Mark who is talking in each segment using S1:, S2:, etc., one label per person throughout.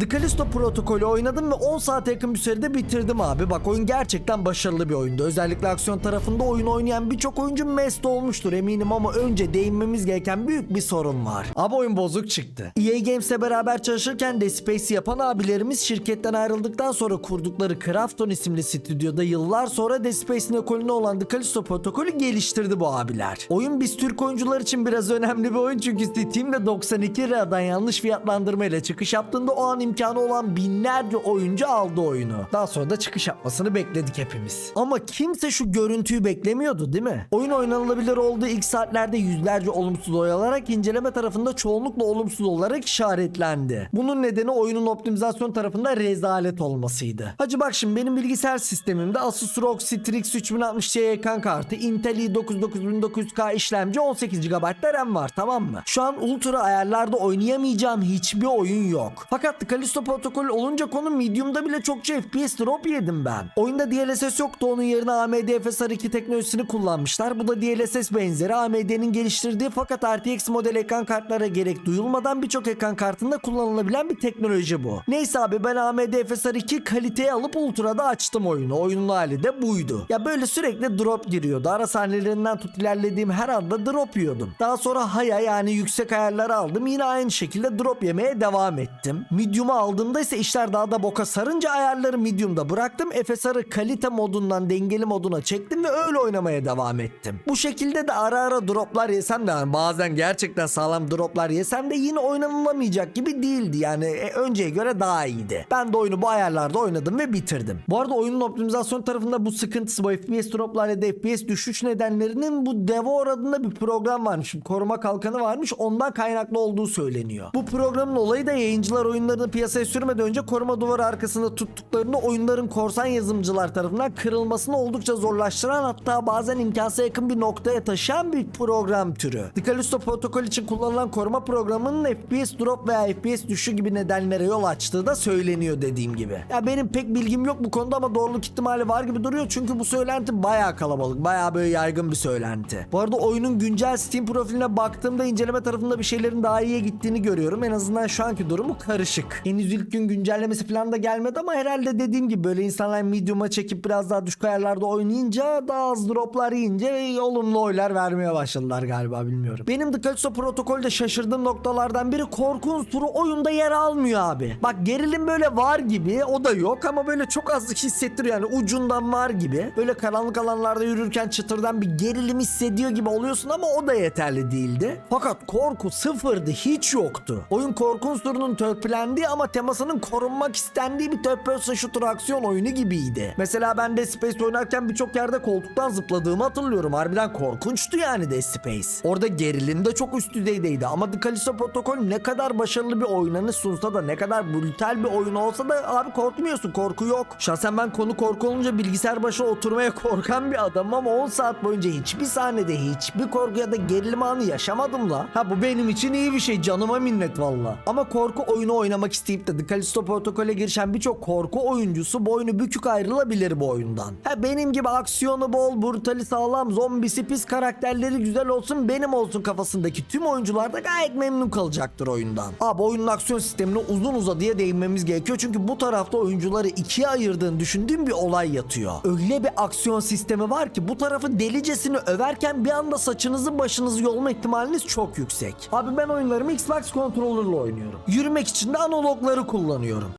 S1: The Callisto protokolü oynadım ve 10 saate yakın bir sürede bitirdim abi. Bak oyun gerçekten başarılı bir oyundu. Özellikle aksiyon tarafında oyun oynayan birçok oyuncu mest olmuştur eminim ama önce değinmemiz gereken büyük bir sorun var. Abi oyun bozuk çıktı. EA Games'le beraber çalışırken Dead Space'i yapan abilerimiz şirketten ayrıldıktan sonra kurdukları Krafton isimli stüdyoda yıllar sonra Dead Space'in ekolüne olan The Callisto protokolü geliştirdi bu abiler. Oyun biz Türk oyuncular için biraz önemli bir oyun çünkü Steam'de 92 liradan yanlış fiyatlandırmayla çıkış yaptığında o an imkanı olan binlerce oyuncu aldı oyunu. Daha sonra da çıkış yapmasını bekledik hepimiz. Ama kimse şu görüntüyü beklemiyordu değil mi? Oyun oynanılabilir olduğu ilk saatlerde yüzlerce olumsuz oy alarak inceleme tarafında çoğunlukla olumsuz olarak işaretlendi. Bunun nedeni oyunun optimizasyon tarafında rezalet olmasıydı. Hacı bak şimdi benim bilgisayar sistemimde Asus ROG Strix 3060 Ti ekran kartı, Intel i9 9900K işlemci 18 GB RAM var tamam mı? Şu an ultra ayarlarda oynayamayacağım hiçbir oyun yok. Fakat The Callisto Protocol olunca konu medium'da bile çokça FPS drop yedim ben. Oyunda DLSS yoktu onun yerine AMD FSR 2 teknolojisini kullanmışlar. Bu da DLSS benzeri AMD'nin geliştirdiği fakat RTX model ekran kartlara gerek duyulmadan birçok ekran kartında kullanılabilen bir teknoloji bu. Neyse abi ben AMD FSR 2 kaliteyi alıp Ultra'da açtım oyunu. Oyunun hali de buydu. Ya böyle sürekli drop giriyordu. Ara sahnelerinden tut ilerlediğim her anda drop yiyordum. Daha sonra haya yani yüksek ayarları aldım. Yine aynı şekilde drop yemeye devam ettim. Medium'u aldığımda ise işler daha da boka sarınca ayarları medium'da bıraktım. FSR'ı kalite modundan dengeli moduna çektim ve öyle oynamaya devam ettim. Bu şekilde de ara ara droplar yesem de yani bazen gerçekten sağlam droplar yesem de yine oynanılamayacak gibi değildi. Yani e, önceye göre daha iyiydi. Ben de oyunu bu ayarlarda oynadım ve bitirdim. Bu arada oyunun optimizasyon tarafında bu sıkıntısı bu FPS droplar da FPS düşüş nedenlerinin bu Devor adında bir program varmış. Koruma kalkanı varmış. Ondan kaynaklı olduğu söyleniyor. Bu programın olayı da yayıncılar oyunlarını piyasaya sürmeden önce koruma duvarı arkasında tuttuklarını oyunların korsan yazılımcılar tarafından kırılmasını oldukça zorlaştıran hatta bazen imkansıza yakın bir noktaya taşıyan bir program türü. The Callisto protokol için kullanılan koruma programının FPS drop veya FPS düşüşü gibi nedenlere yol açtığı da söyleniyor dediğim gibi. Ya benim pek bilgim yok bu konuda ama doğruluk ihtimali var gibi duruyor çünkü bu söylenti bayağı kalabalık, bayağı böyle yaygın bir söylenti. Bu arada oyunun güncel Steam profiline baktığımda inceleme tarafında bir şeylerin daha iyiye gittiğini görüyorum. En azından şu anki durumu karışık. Henüz ilk gün güncellemesi falan da gelmedi ama herhalde dediğim gibi böyle insanlar medium'a çekip biraz daha düşük ayarlarda oynayınca daha az droplar yiyince olumlu oylar vermeye başladılar galiba bilmiyorum. Benim The Callisto protokolde şaşırdığım noktalardan biri korku unsuru oyunda yer almıyor abi. Bak gerilim böyle var gibi o da yok ama böyle çok az hissettiriyor yani ucundan var gibi. Böyle karanlık alanlarda yürürken çıtırdan bir gerilim hissediyor gibi oluyorsun ama o da yeterli değildi. Fakat korku sıfırdı hiç yoktu. Oyun korku unsurunun törpülendiği ama temasının korunmak istendiği bir third person shooter aksiyon oyunu gibiydi. Mesela ben Dead Space oynarken birçok yerde koltuktan zıpladığımı hatırlıyorum. Harbiden korkunçtu yani Dead Space. Orada gerilim de çok üst düzeydeydi ama The Callisto Protocol ne kadar başarılı bir oynanış sunsa da ne kadar brutal bir oyun olsa da abi korkmuyorsun korku yok. Şahsen ben konu korku olunca bilgisayar başına oturmaya korkan bir adamım ama 10 saat boyunca hiçbir sahnede hiçbir korku ya da gerilim anı yaşamadım la. Ha bu benim için iyi bir şey canıma minnet valla. Ama korku oyunu oynamak isteyip de The Callisto Protokol'e girişen birçok korku oyuncusu boynu bükük ayrılabilir bu oyundan. Ha benim gibi aksiyonu bol, brutali sağlam, zombisi pis karakterleri güzel olsun benim olsun kafasındaki tüm oyuncular da gayet memnun kalacaktır oyundan. Abi oyunun aksiyon sistemine uzun uzadıya değinmemiz gerekiyor çünkü bu tarafta oyuncuları ikiye ayırdığını düşündüğüm bir olay yatıyor. Öyle bir aksiyon sistemi var ki bu tarafı delicesini överken bir anda saçınızı başınızı yolma ihtimaliniz çok yüksek. Abi ben oyunlarımı Xbox controller'la oynuyorum. Yürümek için de analogları kullanıyorum.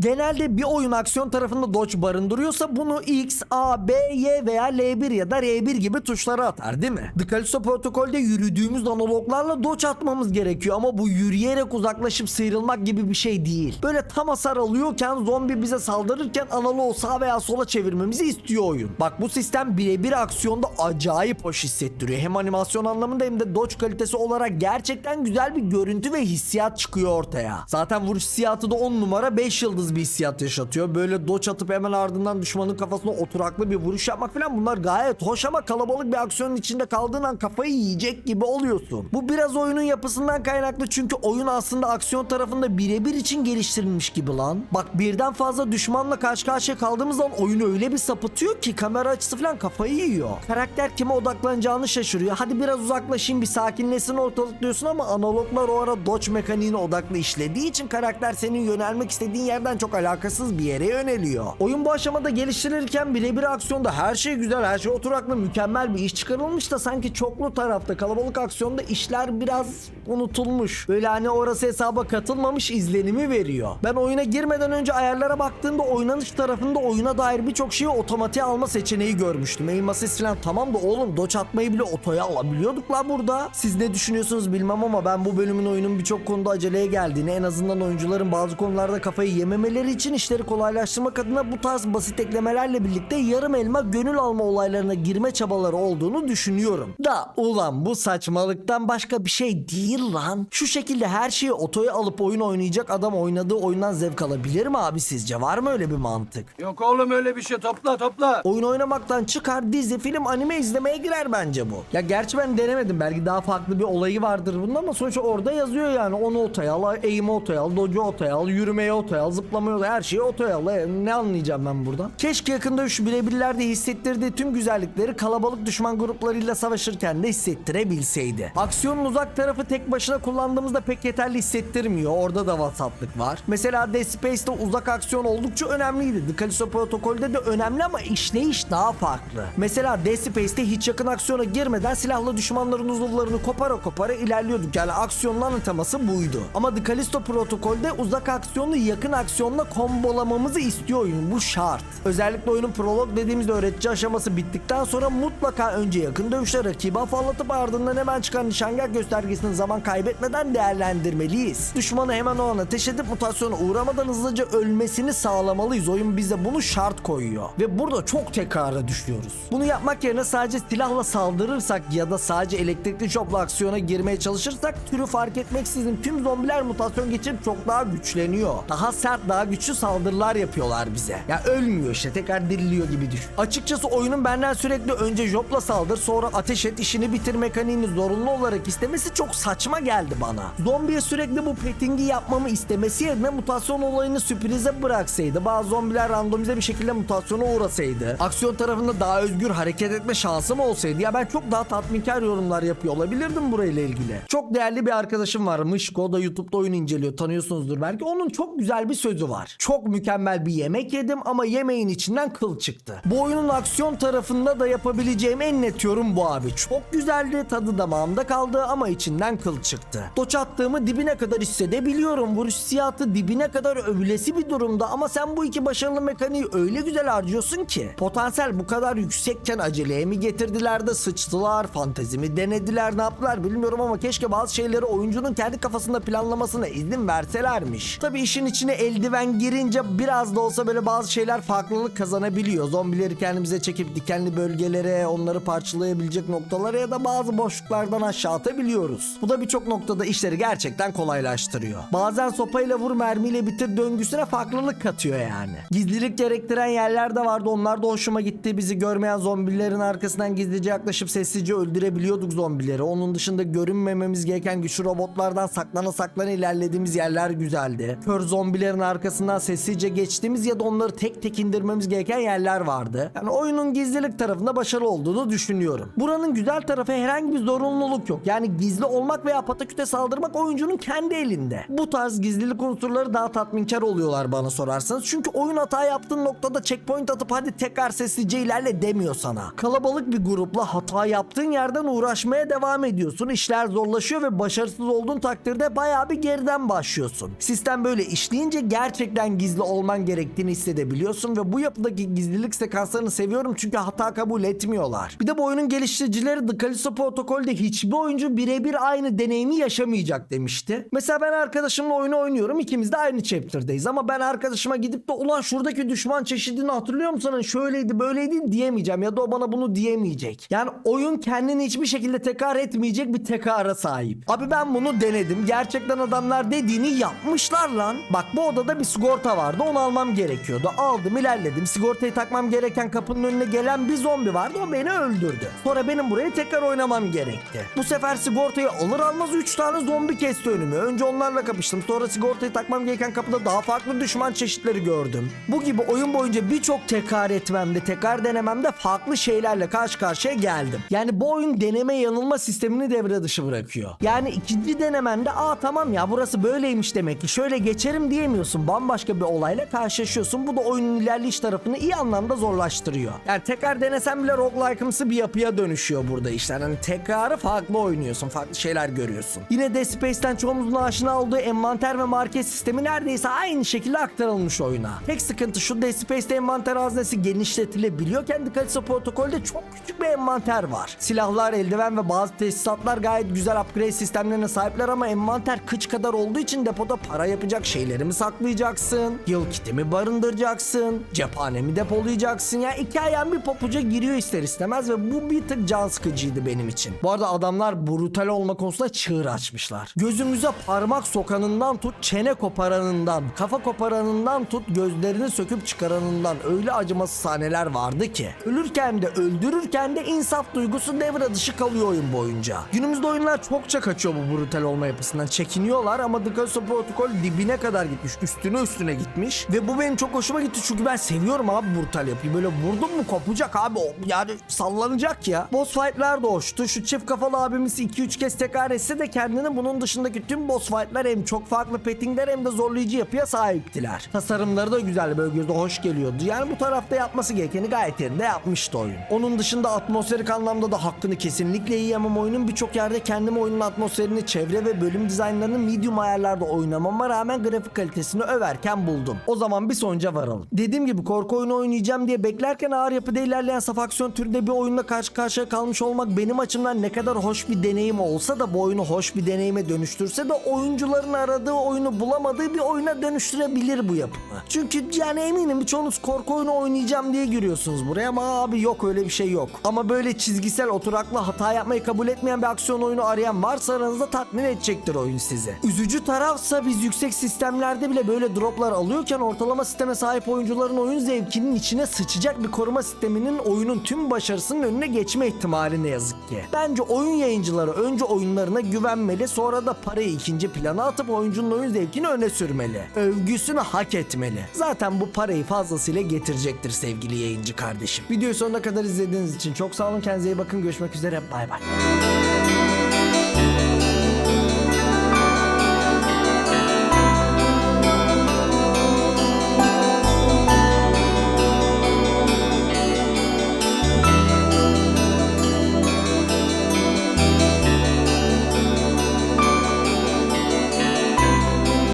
S1: Genelde bir oyun aksiyon tarafında dodge barındırıyorsa bunu X, A, B, Y veya L1 ya da R1 gibi tuşlara atar değil mi? The Callisto protokolde yürüdüğümüz analoglarla dodge atmamız gerekiyor ama bu yürüyerek uzaklaşıp sıyrılmak gibi bir şey değil. Böyle tam hasar alıyorken zombi bize saldırırken analoğu sağa veya sola çevirmemizi istiyor oyun. Bak bu sistem birebir aksiyonda acayip hoş hissettiriyor. Hem animasyon anlamında hem de dodge kalitesi olarak gerçekten güzel bir görüntü ve hissiyat çıkıyor ortaya. Zaten vuruş hissiyatı da 10 numara 5 yıldız alakasız bir hissiyat yaşatıyor. Böyle doç atıp hemen ardından düşmanın kafasına oturaklı bir vuruş yapmak falan bunlar gayet hoş ama kalabalık bir aksiyonun içinde kaldığın an kafayı yiyecek gibi oluyorsun. Bu biraz oyunun yapısından kaynaklı çünkü oyun aslında aksiyon tarafında birebir için geliştirilmiş gibi lan. Bak birden fazla düşmanla karşı karşıya kaldığımız zaman oyunu öyle bir sapıtıyor ki kamera açısı falan kafayı yiyor. Karakter kime odaklanacağını şaşırıyor. Hadi biraz uzaklaşayım bir sakinleşsin ortalık diyorsun ama analoglar o ara dodge mekaniğine odaklı işlediği için karakter senin yönelmek istediğin yerden çok alakasız bir yere yöneliyor. Oyun bu aşamada geliştirilirken birebir aksiyonda her şey güzel, her şey oturaklı, mükemmel bir iş çıkarılmış da sanki çoklu tarafta kalabalık aksiyonda işler biraz unutulmuş. Böyle hani orası hesaba katılmamış izlenimi veriyor. Ben oyuna girmeden önce ayarlara baktığımda oynanış tarafında oyuna dair birçok şeyi otomatiğe alma seçeneği görmüştüm. Aim assist falan tamam da oğlum doç atmayı bile otoya alabiliyorduk la burada. Siz ne düşünüyorsunuz bilmem ama ben bu bölümün oyunun birçok konuda aceleye geldiğini en azından oyuncuların bazı konularda kafayı yememeleri için işleri kolaylaştırmak adına bu tarz basit eklemelerle birlikte yarım elma gönül alma olaylarına girme çabaları olduğunu düşünüyorum. Da ulan bu saçmalıktan başka bir şey değil lan. Şu şekilde her şeyi otoya alıp oyun oynayacak adam oynadığı oyundan zevk alabilir mi abi sizce? Var mı öyle bir mantık?
S2: Yok oğlum öyle bir şey topla topla.
S1: Oyun oynamaktan çıkar dizi, film, anime izlemeye girer bence bu. Ya gerçi ben denemedim. Belki daha farklı bir olayı vardır bunun ama sonuçta orada yazıyor yani. Onu otoya al, eğimi otoya al, docu otoya al, yürümeye otoya al, zıplamayı al, her şeyi otoya al. E, Ne anlayacağım ben buradan? Keşke yakında şu birebirlerde hissettirdiği tüm güzellikleri kalabalık düşman gruplarıyla savaşırken de hissettirebilseydi. Aksiyonun uzak tarafı tek başına kullandığımızda pek yeterli hissettirmiyor. Orada da vasatlık var. Mesela Dead Space'de uzak aksiyon oldukça önemliydi. The Callisto Protokol'de de önemli ama işleyiş daha farklı. Mesela Dead Space'te hiç yakın aksiyona girmeden silahlı düşmanların uzuvlarını kopara kopara ilerliyorduk. Yani aksiyonun ana teması buydu. Ama The Callisto Protokol'de uzak aksiyonlu yakın aksiyonla kombolamamızı istiyor oyun. Bu şart. Özellikle oyunun prolog dediğimiz öğretici aşaması bittikten sonra mutlaka önce yakın dövüşte rakibi afallatıp ardından hemen çıkan nişangah göstergesini zaman kaybetmeden değerlendirmeliyiz. Düşmanı hemen o an ateş edip mutasyona uğramadan hızlıca ölmesini sağlamalıyız. Oyun bize bunu şart koyuyor. Ve burada çok tekrara düşüyoruz. Bunu yapmak yerine sadece silahla saldırırsak ya da sadece elektrikli şopla aksiyona girmeye çalışırsak türü fark etmeksizin tüm zombiler mutasyon geçirip çok daha güçleniyor. Daha sert, daha güçlü saldırılar yapıyorlar bize. Ya ölmüyor işte tekrar diriliyor gibi düşün. Açıkçası oyunun benden sürekli önce jopla saldır sonra ateş et işini bitir mekaniğini zorunlu olarak istemesi çok saçma geldi bana. Zombiye sürekli bu pettingi yapmamı istemesi yerine mutasyon olayını sürprize bıraksaydı bazı zombiler randomize bir şekilde mutasyona uğrasaydı aksiyon tarafında daha özgür hareket etme şansım olsaydı ya ben çok daha tatminkar yorumlar yapıyor olabilirdim burayla ilgili. Çok değerli bir arkadaşım var Mışko o da YouTube'da oyun inceliyor tanıyorsunuzdur belki onun çok güzel bir sözü var. Çok mükemmel bir yemek yedim ama yemeğin içinden kıl çıktı. Bu oyunun aksiyon tarafında da yapabileceğim en net yorum bu abi. Çok güzeldi tadı damağımda kaldı ama içinden kıl çıktı. Doç attığımı dibine kadar hissedebiliyorum. Vuruş hissiyatı dibine kadar övülesi bir durumda ama sen bu iki başarılı mekaniği öyle güzel harcıyorsun ki. Potansiyel bu kadar yüksekken aceleye mi getirdiler de sıçtılar, fantezimi denediler ne yaptılar bilmiyorum ama keşke bazı şeyleri oyuncunun kendi kafasında planlamasına izin verselermiş. Tabi işin içine eldiven girince biraz da olsa böyle bazı şeyler farklılık kazanabiliyor. Zombileri kendimize çekip dikenli bölgelere, onları parçalayabilecek noktalara ya da bazı boşluklardan aşağı atabiliyoruz. Bu da birçok noktada işleri gerçekten kolaylaştırıyor. Bazen sopayla vur mermiyle bitir döngüsüne farklılık katıyor yani. Gizlilik gerektiren yerler de vardı onlar da hoşuma gitti. Bizi görmeyen zombilerin arkasından gizlice yaklaşıp sessizce öldürebiliyorduk zombileri. Onun dışında görünmememiz gereken güçlü robotlardan saklana saklana ilerlediğimiz yerler güzeldi. Kör zombilerin arkasından sessizce geçtiğimiz ya da onları tek tek indirmemiz gereken yerler vardı. Yani oyunun gizlilik tarafında başarılı olduğunu düşünüyorum. Buranın güzel tarafı herhangi bir zorunluluk yok. Yani gizli olmak veya pataküte saldırmak oyuncunun kendi elinde. Bu tarz gizlilik unsurları daha tatminkar oluyorlar bana sorarsanız. Çünkü oyun hata yaptığın noktada checkpoint atıp hadi tekrar sessizce ilerle demiyor sana. Kalabalık bir grupla hata yaptığın yerden uğraşmaya devam ediyorsun. İşler zorlaşıyor ve başarısız olduğun takdirde bayağı bir geriden başlıyorsun. Sistem böyle işleyince gerçekten gizli olman gerektiğini hissedebiliyorsun ve bu yapıdaki gizlilik sekanslarını seviyorum çünkü hata kabul etmiyorlar. Bir de bu oyunun geliştiricileri The Callisto Protocol'de hiçbir oyuncu birebir aynı deneyimi yaşamayacak demişti. Mesela ben arkadaşımla oyunu oynuyorum ikimiz de aynı chapter'dayız ama ben arkadaşıma gidip de ulan şuradaki düşman çeşidini hatırlıyor musun? Hani şöyleydi böyleydi diyemeyeceğim ya da o bana bunu diyemeyecek. Yani oyun kendini hiçbir şekilde tekrar etmeyecek bir tekrara sahip. Abi ben bunu denedim. Gerçekten adamlar dediğini yapmışlar lan. Bak bu odada bir sigorta vardı onu almam gerekiyordu. Aldım ilerledim sigortayı takmam gereken kapının önüne gelen bir zombi vardı o beni öldürdü. Sonra benim burayı tekrar oynamam gerekti. Bu sefer sigortayı alır almaz 3 tane zombi kesti önümü. Önce onlarla kapıştım sonra sigortayı takmam gereken kapıda daha farklı düşman çeşitleri gördüm. Bu gibi oyun boyunca birçok tekrar etmemde tekrar denememde farklı şeylerle karşı karşıya geldim. Yani bu oyun deneme yanılma sistemini devre dışı bırakıyor. Yani ikinci denemende aa tamam ya burası böyleymiş demek ki şöyle geçerim diyemiyorsun. Bambaşka bir olayla karşılaşıyorsun. Bu da oyunun ilerleyiş tarafını iyi anlamda zorlaştırıyor. Yani tekrar denesen bile roguelike'ımsı bir yapıya dönüşüyor burada işler. Hani tekrarı farklı oynuyorsun. Farklı şeyler görüyorsun. Yine Dead Space'ten çoğumuzun aşina olduğu envanter ve market sistemi neredeyse aynı şekilde aktarılmış oyuna. Tek sıkıntı şu Dead Space'te envanter haznesi genişletilebiliyor. Kendi Kalisa protokolde çok küçük bir envanter var. Silahlar, eldiven ve bazı tesisatlar gayet güzel upgrade sistemlerine sahipler ama envanter kıç kadar olduğu için depoda para yapacak şeyleri mi saklayacaksın? Yıl kiti mi barındıracaksın? Cephane mi depolayacaksın? Ya iki ayağın bir papuca giriyor ister istemez ve bu bir tık can sıkıcıydı benim için. Bu arada adamlar brutal olma konusunda çığır açmışlar. Gözümüze parmak sokanından tut çene koparanından, kafa koparanından tut gözlerini söküp çıkaranından öyle acımasız sahneler vardı ki. Ölürken de öldürürken de insaf duygusu devre dışı kalıyor oyun boyunca. Günümüzde oyunlar çokça kaçıyor bu brutal olma yapısından. Çekiniyorlar ama The Callisto Protocol dibine kadar gitmiş. Üstüne üstüne gitmiş. Ve bu benim çok hoşuma gitti çünkü ben seviyorum abi brutal yapıyı. Böyle vurdum mu kopacak abi. Yani sallanacak ya. Boss fight'lar da hoştu. Şu çift kafalı abimiz 2-3 kez tekrar etse de kendini bunun dışındaki tüm boss fight'lar hem çok farklı pettingler hem de zorlayıcı yapıya sahiptiler. Tasarımları da güzel böyle gözde hoş geliyordu. Yani bu tarafta yapması gerekeni gayet yerinde yapmıştı oyun. Onun dışında atmosferik anlamda da hakkını kesinlikle yiyemem oyunun. Birçok yerde kendim oyunun atmosferini, çevre ve bölüm dizaynlarını medium ayarlarda oynamama rağmen grafik kalitesini överken buldum. O zaman bir sonuca varalım. Dediğim gibi korku oyunu oynayacağım diye beklerken ağır yapıda ilerleyen saf aksiyon türünde bir oyunla karşı karşıya kalmış olmak benim açımdan ne kadar hoş bir deneyim olsa da bu oyunu hoş bir deneyime dönüştürse de oyuncuların aradığı oyunu bulamadığı bir oyuna dönüştürebilir bu yapımı. Çünkü yani eminim birçoğunuz korku oyunu oynayacağım diye giriyorsunuz buraya ama abi yok öyle bir şey yok. Ama böyle çizgisel oturaklı hata yapmayı kabul etmeyen bir aksiyon oyunu arayan varsa aranızda tatmin edecektir oyun sizi. Üzücü tarafsa biz yüksek sistemlerde bile böyle droplar alıyorken ortalama sisteme sahip oyuncuların oyun zevkinin içine sıçacak bir koruma sisteminin oyunun tüm başarısının önüne geçme ihtimali ne yazık ki. Bence oyun yayıncıları önce oyunlarına güvenmeli sonra da parayı ikinci plana atıp oyuncunun oyun zevkini öne sürmeli. Övgüsünü hak etmeli. Zaten bu parayı fazlasıyla getirecektir sevgili yayıncı kardeşim. Videoyu sonuna kadar izlediğiniz için çok sağ olun. Kendinize iyi bakın. Görüşmek üzere. Bay bay.